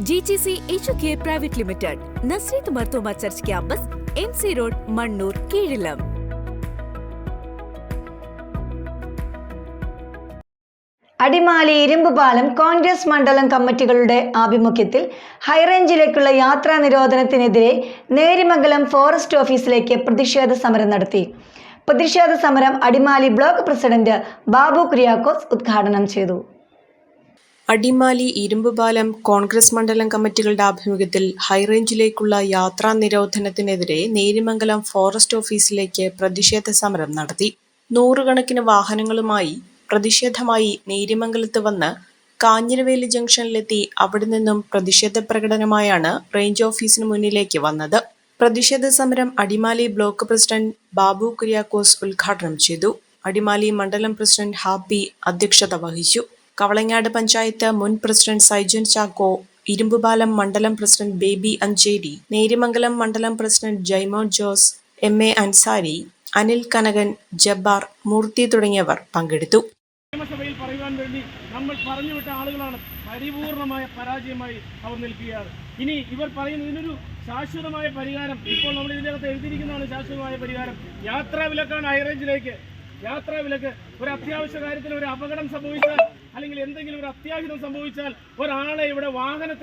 G G C H K private limited Nazareth Marthoma church campus M C road Mannur Keezhilam Adimali Irumbupalam Congress മണ്ഡലം കമ്മിറ്റികളുടെ ആഭിമുഖ്യത്തിൽ ഹൈറേഞ്ചിലേക്കുള്ള യാത്രാ നിരോധനത്തിനെതിരെ Nerimangalam forest ഓഫീസിലേക്ക് പ്രതിഷേധ സമരം നടത്തി. പ്രതിഷേധ സമരം അടിമാലി ബ്ലോക്ക് പ്രസിഡന്റ് ബാബു കുര്യാക്കോസ് ഉദ്ഘാടനം ചെയ്തു. അടിമാലി ഇരുമ്പുപാലം കോൺഗ്രസ് മണ്ഡലം കമ്മിറ്റികളുടെ ആഭിമുഖ്യത്തിൽ ഹൈറേഞ്ചിലേക്കുള്ള യാത്രാ നിരോധനത്തിനെതിരെ നേരിമംഗലം ഫോറസ്റ്റ് ഓഫീസിലേക്ക് പ്രതിഷേധ സമരം നടത്തി. നൂറുകണക്കിന് വാഹനങ്ങളുമായി പ്രതിഷേധമായി നേരിമംഗലത്ത് വന്ന് കാഞ്ഞിരവേലി ജംഗ്ഷനിലെത്തി അവിടെ നിന്നും പ്രതിഷേധ പ്രകടനമായാണ് റേഞ്ച് ഓഫീസിന് മുന്നിലേക്ക് വന്നത്. പ്രതിഷേധ സമരം അടിമാലി ബ്ലോക്ക് പ്രസിഡന്റ് ബാബു കുര്യാക്കോസ് ഉദ്ഘാടനം ചെയ്തു. അടിമാലി മണ്ഡലം പ്രസിഡന്റ് ഹാപ്പി അധ്യക്ഷത വഹിച്ചു. കവളങ്ങാട് പഞ്ചായത്ത് മുൻ പ്രസിഡന്റ് സൈജൻ ചാക്കോ ഇരുമ്പുപാലം മണ്ഡലം പ്രസിഡന്റ് ബേബി അഞ്ചേരി നേരിമംഗലം മണ്ഡലം president Jaimon Jose M A Ansari Anil Kanakan Jabbar Murthy തുടങ്ങിയവർ പങ്കെടുത്തു. നിയമസഭയിൽ പറയുവാൻ വേണ്ടി നമ്മൾ പറഞ്ഞുവിട്ട ആളുകളാണ് പരിപൂർണമായ പരാജയമായി അവർ നിൽക്കുകയാണ്. ഇനി ഇവർ പറയുന്നത് ഇതിനൊരു ശാശ്വതമായ പരിഹാരം ഇപ്പോൾ നമ്മൾ ഇതിനകത്ത് എഴുതിയിരിക്കുന്നതാണ് ശാശ്വതമായ പരിഹാരം. യാത്രാ വിലക്കാണ് ഹൈറേഞ്ചിലേക്ക് യാത്രാ വിലക്ക് ഒരു അത്യാവശ്യ കാര്യത്തിൽ ഒരു അപകടം സംഭവിച്ചാൽ അല്ലെങ്കിൽ എന്തെങ്കിലും ഒരു അത്യാഹിതം സംഭവിച്ചാൽ ഒരാളെ ഇവിടെ വാഹനത്തിൽ